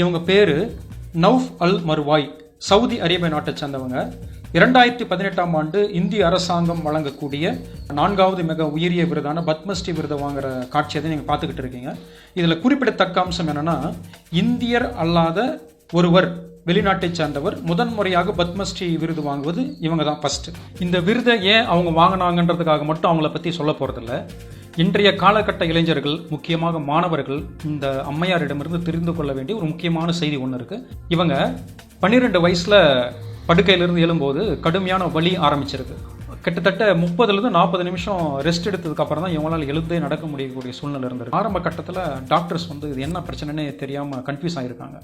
இவங்க பேர் நௌஃப் அல் மர்வாய் சவுதி அரேபிய நாட்டை சேர்ந்தவங்க. இரண்டாயிரத்தி பதினெட்டாம் ஆண்டு இந்திய அரசாங்கம் வழங்கக்கூடிய நான்காவது மிக உயரிய விருதான பத்மஸ்ரீ விருதை வாங்குற காட்சியை தான் நீங்கள் பார்த்துக்கிட்டு இருக்கீங்க. இதில் குறிப்பிடத்தக்க அம்சம் என்னென்னா இந்தியர் அல்லாத ஒருவர் வெளிநாட்டைச் சேர்ந்தவர் முதன்முறையாக பத்மஸ்ரீ விருது வாங்குவது இவங்க தான் ஃபஸ்ட்டு இந்த விருதை ஏன் அவங்க வாங்கினாங்கன்றதுக்காக மட்டும் அவங்கள பற்றி சொல்ல போகிறதில்ல இன்றைய காலகட்ட இளைஞர்கள் முக்கியமாக மாணவர்கள் இந்த அம்மையாரிடமிருந்து தெரிந்து கொள்ள வேண்டிய ஒரு முக்கியமான செய்தி ஒன்று இருக்கு. இவங்க பன்னிரெண்டு வயசுல படுக்கையிலிருந்து எழும்போது கடுமையான வலி ஆரம்பிச்சிருக்கு. கிட்டத்தட்ட முப்பதுலேருந்து நாற்பது நிமிஷம் ரெஸ்ட் எடுத்ததுக்கு அப்புறம் தான் இவங்களால் எழுந்தே நடக்க முடியக்கூடிய சூழ்நிலை இருந்திருக்கு. ஆரம்ப கட்டத்தில் டாக்டர்ஸ் வந்து இது என்ன பிரச்சனைன்னு தெரியாமல் கன்ஃபியூஸ் ஆகியிருக்காங்க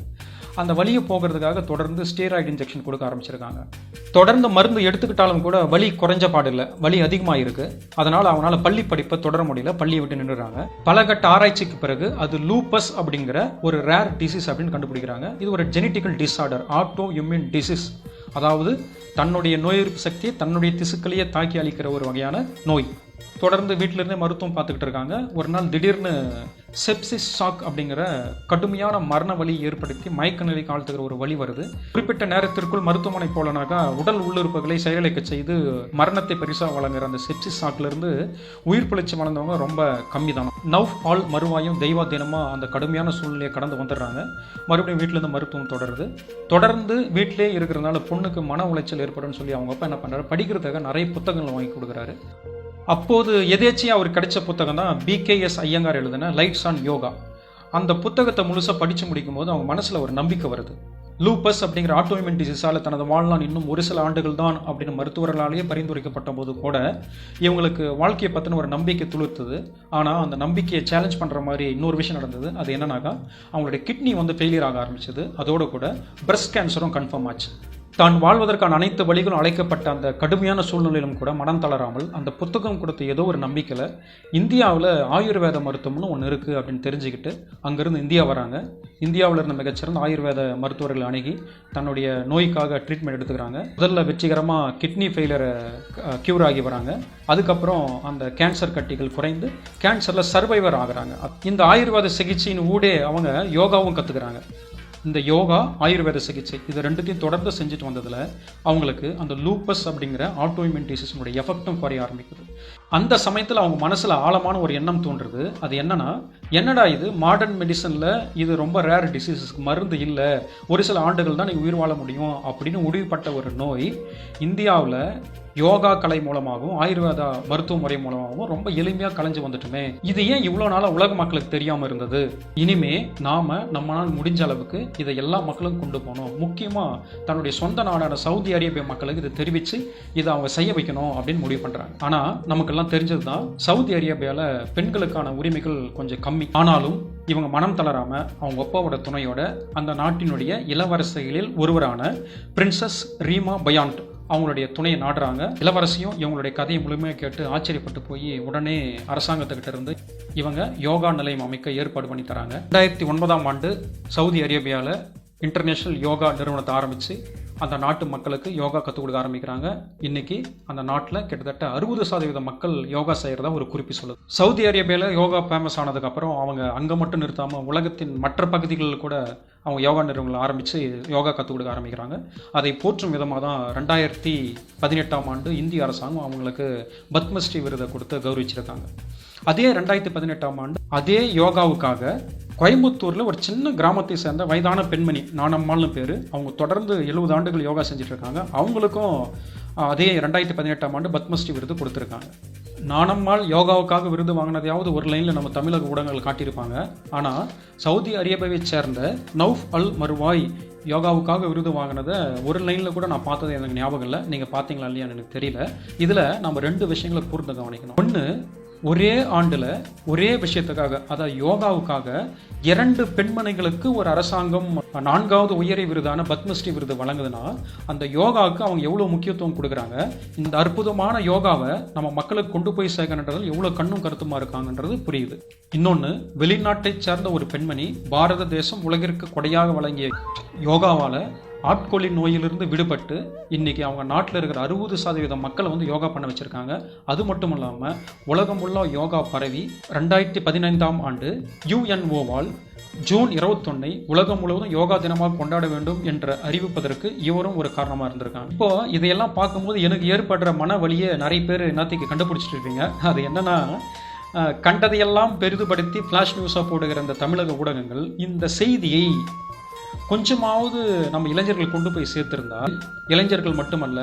அந்த வலியை போகிறதுக்காக தொடர்ந்து ஸ்டீராய்டு இன்ஜெக்ஷன் கொடுக்க ஆரம்பிச்சிருக்காங்க. தொடர்ந்து மருந்து எடுத்துக்கிட்டாலும் கூட வலி குறைஞ்ச பாடில்லை. வலி அதிகமாக இருக்குது அதனால் அவனால் பள்ளி படிப்பை தொடர முடியல. பள்ளியை விட்டு நின்றுறாங்க. பல கட்ட ஆராய்ச்சிக்கு பிறகு அது லூப்பஸ் அப்படிங்கிற ஒரு ரேர் டிசீஸ் அப்படின்னு கண்டுபிடிக்கிறாங்க. இது ஒரு genetical disorder auto immune disease அதாவது தன்னுடைய நோய் எதிர்ப்பு சக்தியை தன்னுடைய திசுக்களையே தாக்கி அளிக்கிற ஒரு வகையான நோய். தொடர்ந்து வீட்டிலேருந்தே மருத்துவம் பார்த்துக்கிட்டு இருக்காங்க. ஒரு நாள் திடீர்னு செப்சிஸ் ஷாக் அப்படிங்கிற கடுமையான மரண வலி ஏற்படுத்தி மயக்க நிலைக்கு ஆழ்த்துகிற ஒரு வழி வருது. குறிப்பிட்ட நேரத்திற்குள் மருத்துவமனை போலனாக்கா உடல் உள்ளுறுப்புகளை செயலிழக்க செய்து மரணத்தை பெருசாக வழங்குற அந்த செப்சிஸ் ஷாக்லேருந்து உயிர் பிழைச்சி வளர்ந்தவங்க ரொம்ப கம்மி தான் நவ் ஆல் மறுவாயும் தெய்வா தினமாக அந்த கடுமையான சூழ்நிலையை கடந்து வந்துடுறாங்க. மறுபடியும் வீட்டிலேருந்து மருத்துவம் தொடருது. தொடர்ந்து வீட்டிலே இருக்கிறதுனால பொண்ணுக்கு மன உளைச்சல் ஏற்படும்னு சொல்லி அவங்க அப்பா என்ன பண்ணுறாரு படிக்கிறதுக்காக நிறைய புத்தகங்கள் வாங்கி கொடுக்குறாரு. அப்போது எதேச்சியாக அவர் கிடைச்ச புத்தகம் தான் பிகேஎஸ் ஐயங்கார் எழுதின லைட்ஸ் ஆன் யோகா அந்த புத்தகத்தை முழுசாக படித்து முடிக்கும் போது அவங்க மனசில் ஒரு நம்பிக்கை வருது. லூப்பஸ் அப்படிங்கிற ஆட்டோமின் டிசீஸால் தனது வாழ்நாள் இன்னும் ஒரு சில ஆண்டுகள் தான் அப்படின்னு மருத்துவர்களாலேயே பரிந்துரைக்கப்பட்ட போது கூட இவங்களுக்கு வாழ்க்கையை பற்றின ஒரு நம்பிக்கை துளுர்த்தது. ஆனால் அந்த நம்பிக்கையை சேலஞ்ச் பண்ணுற மாதிரி இன்னொரு விஷயம் நடந்தது. அது என்னன்னாக்கா அவங்களுடைய கிட்னி வந்து ஃபெயிலியர் ஆக ஆரம்பிச்சது. அதோடு கூட பிரஸ்ட் கேன்சரும் கன்ஃபார்ம் ஆச்சு. தான் வாழ்வதற்கான அனைத்து வழிகளும் அழைக்கப்பட்ட அந்த கடுமையான சூழ்நிலையிலும் கூட மனம் தளராமல் அந்த புத்தகம் கொடுத்த ஏதோ ஒரு நம்பிக்கையில் இந்தியாவில் ஆயுர்வேத மருத்துவம்னு ஒன்று இருக்குது அப்படின்னு தெரிஞ்சுக்கிட்டு அங்கேருந்து இந்தியா வராங்க. இந்தியாவில் இருந்த மிகச்சிறந்த ஆயுர்வேத மருத்துவர்களை அணுகி தன்னுடைய நோய்க்காக ட்ரீட்மெண்ட் எடுத்துக்கிறாங்க. முதல்ல வெற்றிகரமாக கிட்னி ஃபெயிலரை க்யூர் ஆகி வராங்க. அதுக்கப்புறம் அந்த கேன்சர் கட்டிகள் குறைந்து கேன்சரில் சர்வைவர் ஆகிறாங்க. இந்த ஆயுர்வேத சிகிச்சையின் ஊடே அவங்க யோகாவும் கற்றுக்கிறாங்க இந்த யோகா ஆயுர்வேத சிகிச்சை இது ரெண்டுத்தையும் தொடர்ந்து செஞ்சுட்டு வந்ததில் அவங்களுக்கு அந்த லூப்பஸ் அப்படிங்கிற ஆட்டோஇம்யூன் டிசீஸினுடைய எஃபெக்டும் குறைய ஆரம்பிக்குது. அந்த சமயத்தில் அவங்க மனசில் ஆழமான ஒரு எண்ணம் தோன்றுது. அது என்னன்னா என்னடா இது? மாடர்ன் மெடிசனில் இது ரொம்ப ரேர் டிசீஸஸ்க்கு மருந்து இல்லை. ஒரு சில ஆண்டுகள் தான் நீங்கள் உயிர் வாழ முடியும் அப்படின்னு முடிவுபட்ட ஒரு நோய் இந்தியாவில் யோகா கலை மூலமாகவும் ஆயுர்வேதா மருத்துவ முறை மூலமாகவும் ரொம்ப எளிமையாக கலைஞ்சு வந்துட்டுமே. இது ஏன் இவ்வளோ நாளாக உலக மக்களுக்கு தெரியாமல் இருந்தது? இனிமே நாம் நம்மளால் முடிஞ்ச அளவுக்கு இதை எல்லா மக்களுக்கும் கொண்டு போகணும். முக்கியமாக தன்னுடைய சொந்த நாடான சவுதி அரேபிய மக்களுக்கு இதை தெரிவித்து இதை அவங்க செய்ய வைக்கணும் அப்படின்னு முடிவு பண்ணுறாங்க ஆனால் நமக்கெல்லாம் தெரிஞ்சது தான் சவுதி அரேபியாவில் பெண்களுக்கான உரிமைகள் கொஞ்சம் கம்மி. ஆனாலும் இவங்க மனம் தளராம அவங்க அப்பாவோட துணையோட அந்த நாட்டினுடைய இளவரசிகளில் ஒருவரான பிரின்சஸ் ரீமா பயாண்ட் அவங்களுடைய துணையை நாடுறாங்க. இளவரசியும் இவங்களுடைய கதையை முழுமையாக கேட்டு ஆச்சரியப்பட்டு போய் உடனே அரசாங்கத்துக்கிட்ட இருந்து இவங்க யோகா நிலையம் அமைக்க ஏற்பாடு பண்ணி தராங்க. ரெண்டாயிரத்தி ஒன்பதாம் ஆண்டு சவுதி அரேபியாவில் இன்டர்நேஷ்னல் யோகா நிறுவனத்தை ஆரம்பித்து அந்த நாட்டு மக்களுக்கு யோகா கற்றுக் கொடுக்க ஆரம்பிக்கிறாங்க. இன்னைக்கு அந்த நாட்டில் கிட்டத்தட்ட அறுபது சதவீத மக்கள் யோகா செய்கிறதா ஒரு குறிப்பு சொல்லுது. சவுதி அரேபியாவில் யோகா ஃபேமஸ் ஆனதுக்கப்புறம் அவங்க அங்கே மட்டும் நிறுத்தாமல் உலகத்தின் மற்ற பகுதிகளில் கூட அவங்க யோகா நிறுவனங்களை ஆரம்பித்து யோகா கற்றுக் கொடுக்க ஆரம்பிக்கிறாங்க. அதை போற்றும் விதமாக தான் ரெண்டாயிரத்தி பதினெட்டாம் ஆண்டு இந்திய அரசாங்கம் அவங்களுக்கு பத்மஸ்ரீ விருதை கொடுத்து கௌரவிச்சிருக்காங்க. அதே ரெண்டாயிரத்தி பதினெட்டாம் ஆண்டு அதே யோகாவுக்காக கோயம்புத்தூரில் ஒரு சின்ன கிராமத்தை சேர்ந்த வயதான பெண்மணி நானம்மாள்னு பேர் அவங்க தொடர்ந்து எழுபது ஆண்டுகள் யோகா செஞ்சுட்டு இருக்காங்க. அவங்களுக்கும் அதே ரெண்டாயிரத்தி பதினெட்டாம் ஆண்டு பத்மஸ்ரீ விருது கொடுத்துருக்காங்க. நானம்மாள் யோகாவுக்காக விருது வாங்கினதையாவது ஒரு லைனில் நம்ம தமிழக ஊடகங்கள் காட்டியிருப்பாங்க. ஆனால் சவுதி அரேபியாவை சேர்ந்த நௌஃப் அல் மர்வாய் யோகாவுக்காக விருது வாங்கினதை ஒரு லைனில் கூட நான் பார்த்தது எனக்கு ஞாபகம் இல்லை. நீங்கள் பார்த்தீங்களா இல்லையான்னு எனக்கு தெரியல. இதில் நம்ம ரெண்டு விஷயங்களை கூர்ந்து கவனிக்கணும். ஒன்று ஒரே ஆண்டில் ஒரே விஷயத்துக்காக அதாவது யோகாவுக்காக இரண்டு பெண்மணிகளுக்கு ஒரு அரசாங்கம் நான்காவது உயரிய விருதான பத்மஸ்ரீ விருது வழங்குதுன்னா அந்த யோகாவுக்கு அவங்க எவ்வளோ முக்கியத்துவம் கொடுக்குறாங்க? இந்த அற்புதமான யோகாவை நம்ம மக்களுக்கு கொண்டு போய் சேர்க்கணுன்றதில் எவ்வளோ கண்ணும் கருத்துமா இருக்காங்கன்றது புரியுது. இன்னொன்று வெளிநாட்டைச் சேர்ந்த ஒரு பெண்மணி பாரத தேசம் உலகிற்கு கொடையாக வழங்கிய யோகாவால் ஆட்கொள்ளி நோயிலிருந்து விடுபட்டு இன்னைக்கு அவங்க நாட்டில் இருக்கிற அறுபது சதவீத மக்களை வந்து யோகா பண்ண வச்சுருக்காங்க. அது மட்டும் இல்லாமல் உலகம் ஃபுல்லாக யோகா பரவி ரெண்டாயிரத்தி பதினைந்தாம் ஆண்டு யுஎன்ஓவால் ஜூன் இருபத்தொன்னை உலகம் முழுவதும் யோகா தினமாக கொண்டாட வேண்டும் என்று அறிவிப்பதற்கு இவரும் ஒரு காரணமாக இருந்திருக்காங்க. இப்போ இதையெல்லாம் பார்க்கும்போது எனக்கு ஏற்படுற மன வழியை நிறைய பேர் என்னத்துக்கு கண்டுபிடிச்சிட்டு இருப்பீங்க அது என்னன்னா கண்டதையெல்லாம் பெரிதுபடுத்தி ஃப்ளாஷ் நியூஸாக போடுகிற இந்த தமிழக ஊடகங்கள் இந்த செய்தியை கொஞ்சமாவது நம்ம இளைஞர்கள் கொண்டு போய் சேர்த்திருந்தால் இளைஞர்கள் மட்டுமல்ல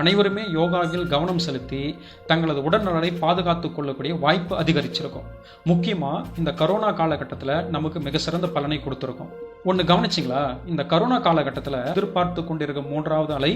அனைவருமே யோகாவில் கவனம் செலுத்தி தங்களது உடல்நலனை பாதுகாத்து கொள்ளக்கூடிய வாய்ப்பு அதிகரிச்சிருக்கும். முக்கியமாக இந்த கரோனா காலகட்டத்தில் நமக்கு மிக சிறந்த பலனை கொடுத்துருக்கோம். ஒன்று கவனிச்சிங்களா? இந்த கரோனா காலகட்டத்தில் எதிர்பார்த்து கொண்டிருக்கும் மூன்றாவது அலை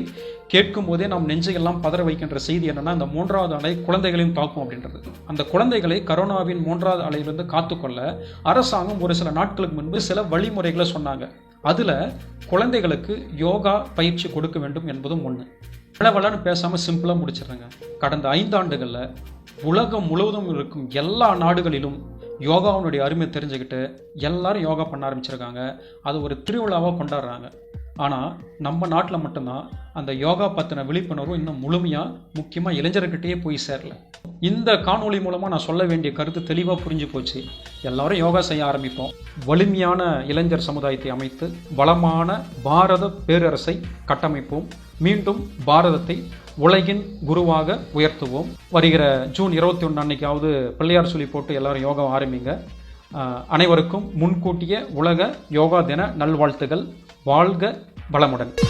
கேட்கும் போதே நாம் நெஞ்சையெல்லாம் பதற வைக்கின்ற செய்தி என்னன்னா அந்த மூன்றாவது அலை குழந்தைகளையும் தாக்கும் அப்படின்றது. அந்த குழந்தைகளை கரோனாவின் மூன்றாவது அலையிலிருந்து காத்துக்கொள்ள அரசாங்கம் ஒரு சில நாட்களுக்கு முன்பு சில வழிமுறைகளை சொன்னாங்க. அதில் குழந்தைகளுக்கு யோகா பயிற்சி கொடுக்க வேண்டும் என்பதும் ஒன்று வளவலன்னு பேசாமல் சிம்பிளாக முடிச்சிடுறேங்க. கடந்த ஐந்தாண்டுகளில் உலகம் முழுவதும் இருக்கும் எல்லா நாடுகளிலும் யோகாவினுடைய அருமை தெரிஞ்சுக்கிட்டு எல்லாரும் யோகா பண்ண ஆரம்பிச்சிருக்காங்க. அது ஒரு திருவிழாவாக கொண்டாடுறாங்க. ஆனால் நம்ம நாட்டில் மட்டும்தான் அந்த யோகா பற்றின விழிப்புணர்வு இன்னும் முழுமையாக முக்கியமாக இளைஞர்கிட்டேயே போய் சேரல. இந்த காணொளி மூலமாக நான் சொல்ல வேண்டிய கருத்து தெளிவாக புரிஞ்சு போச்சு. எல்லாரும் யோகா செய்ய ஆரம்பிப்போம். வலிமையான இளைஞர் சமுதாயத்தை அமைத்து வளமான பாரத பேரரசை கட்டமைப்போம். மீண்டும் பாரதத்தை உலகின் குருவாக உயர்த்துவோம். வருகிற ஜூன் இருபத்தி ஒன்று அன்னைக்காவது பிள்ளையார் சொல்லி போட்டு எல்லாரும் யோகா ஆரம்பிங்க. அனைவருக்கும் முன்கூட்டிய உலக யோகா தின நல்வாழ்த்துகள். வாழ்க வளமுடன்.